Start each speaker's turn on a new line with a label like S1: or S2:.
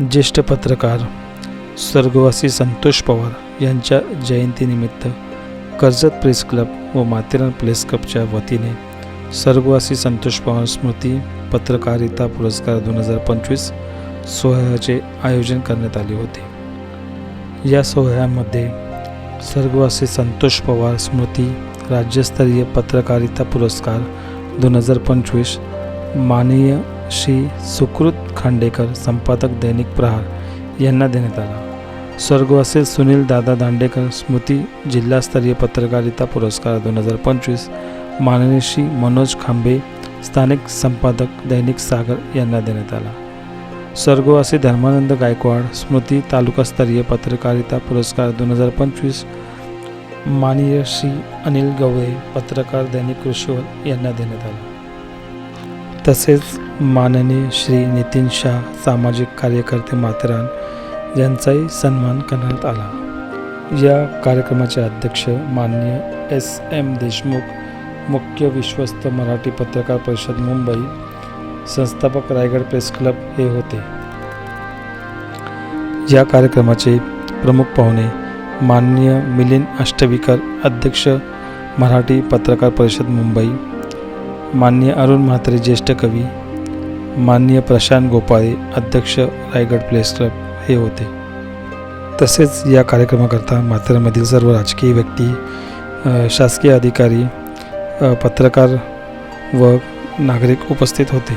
S1: ज्येष्ठ पत्रकार स्वर्गवासी संतोष पवार यांच्या जयंतीनिमित्त कर्जत प्रेस क्लब व माथेरान प्रेस क्लबच्या वतीने स्वर्गवासी संतोष पवार स्मृती पत्रकारिता पुरस्कार दोन हजार पंचवीस सोहळ्याचे आयोजन करण्यात आले होते. या सोहळ्यामध्ये स्वर्गवासी संतोष पवार स्मृती राज्यस्तरीय पत्रकारिता पुरस्कार दोन हजार पंचवीस माननीय श्री सुकृत खांडेकर संपादक दैनिक प्रहार यांना देण्यात आला. स्वर्गवासी सुनील दादा दांडेकर स्मृती जिल्हास्तरीय पत्रकारिता पुरस्कार दोन हजार पंचवीस माननीय श्री मनोज खांबे स्थानिक संपादक दैनिक सागर यांना देण्यात आला. स्वर्गवासी धर्मानंद गायकवाड स्मृती तालुकास्तरीय पत्रकारिता पुरस्कार दोन हजार पंचवीस माननीय श्री अनिल गवळे पत्रकार दैनिक कृषीवर यांना देण्यात आला. तसेच माननीय श्री नितीन शाह सामाजिक कार्यकर्ते माथेरान यांचाही सन्मान करण्यात आला. या कार्यक्रमाचे अध्यक्ष माननीय एस एम देशमुख मुख्य विश्वस्त मराठी पत्रकार परिषद मुंबई संस्थापक रायगड प्रेस क्लब हे होते. या कार्यक्रमाचे प्रमुख पाहुणे माननीय मिलिंद अष्टविकर अध्यक्ष मराठी पत्रकार परिषद मुंबई मान्य अरुण म्हात्रे ज्येष्ठ कवी माननीय प्रशांत गोपाळे अध्यक्ष रायगड प्लेस क्लब हे होते. तसेच या कार्यक्रमाकरता माथेरामधील सर्व राजकीय व्यक्ती शासकीय अधिकारी पत्रकार व नागरिक उपस्थित होते.